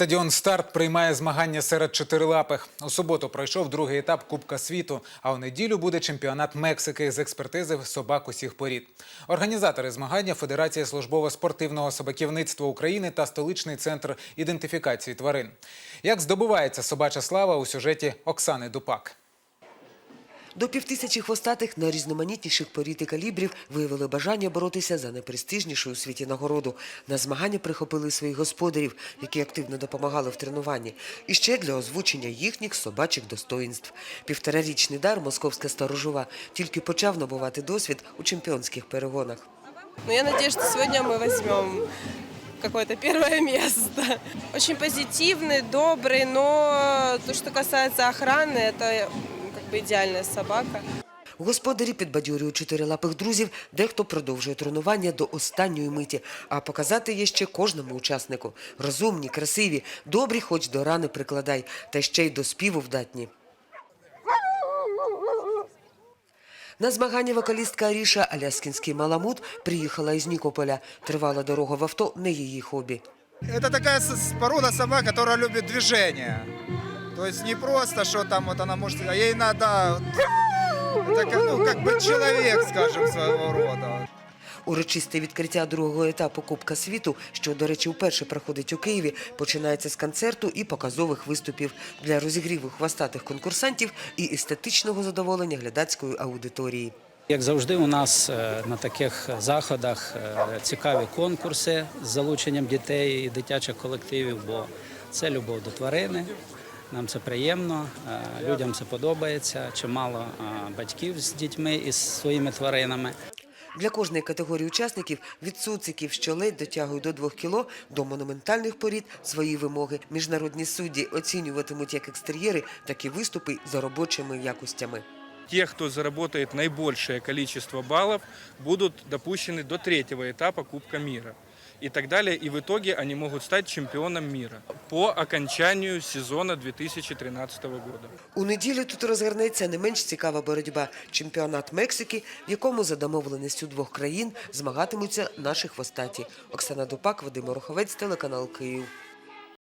Стадіон Старт приймає змагання серед чотирилапих. У суботу пройшов другий етап Кубка світу, а у неділю буде чемпіонат Мексики з експертизи собак усіх порід. Організатори змагання Федерація службово-спортивного собаківництва України та столичний центр ідентифікації тварин. Як здобувається собача слава у сюжеті Оксани Дупак. До півтисячі хвостатих найрізноманітніших порід і калібрів виявили бажання боротися за найпрестижнішу у світі нагороду. На змагання прихопили своїх господарів, які активно допомагали в тренуванні. І ще для озвучення їхніх собачих достоїнств. Півторарічний дар московська сторожова тільки почав набувати досвід у чемпіонських перегонах. Но я надеюсь, что сегодня мы возьмем какое-то первое место. Очень позитивный, добрый, но то, что касается охраны, это как бы собака. Господарі підбадьорюють чотирилапих друзів, дехто продовжує тренування до останньої миті, а показати є ще кожному учаснику. Розумні, красиві, добрі, хоч до рани прикладай, та ще й до співу вдатні. На змагання вокалістка Аріша Аляскінський Маламут приїхала із Нікополя. Тривала дорога в авто не її хобі. Это такая с- с- порода собак, которая любит движение. То есть не просто, что там вот она может, а ей надо, как, ну, как бы человек, скажем, своего рода. Урочисте відкриття другого етапу Кубка світу, що, до речі, вперше проходить у Києві, починається з концерту і показових виступів для розігріву хвостатих конкурсантів і естетичного задоволення глядацької аудиторії. Як завжди, у нас е, на таких заходах е, цікаві конкурси з залученням дітей і дитячих колективів, бо це любов до тварини. Нам це приємно, е, людям це подобається. Чимало е, батьків з дітьми і з своїми тваринами. Для кожної категорії учасників від цуциків, що ледь дотягують до двох кіло, до монументальних порід свої вимоги. Міжнародні судді оцінюватимуть як екстер'єри, так і виступи за робочими якостями. те, кто заработает наибольшее количество баллов, будут допущены до третьего этапа Кубка мира. И так далее. И в итоге они могут стать чемпионом мира по окончанию сезона 2013 года. У неділю тут розгорнеться не менш цікава боротьба – чемпіонат Мексики, в якому за домовленістю двох країн змагатимуться наші хвостаті. Оксана Дупак, Вадим Ороховець, телеканал Київ.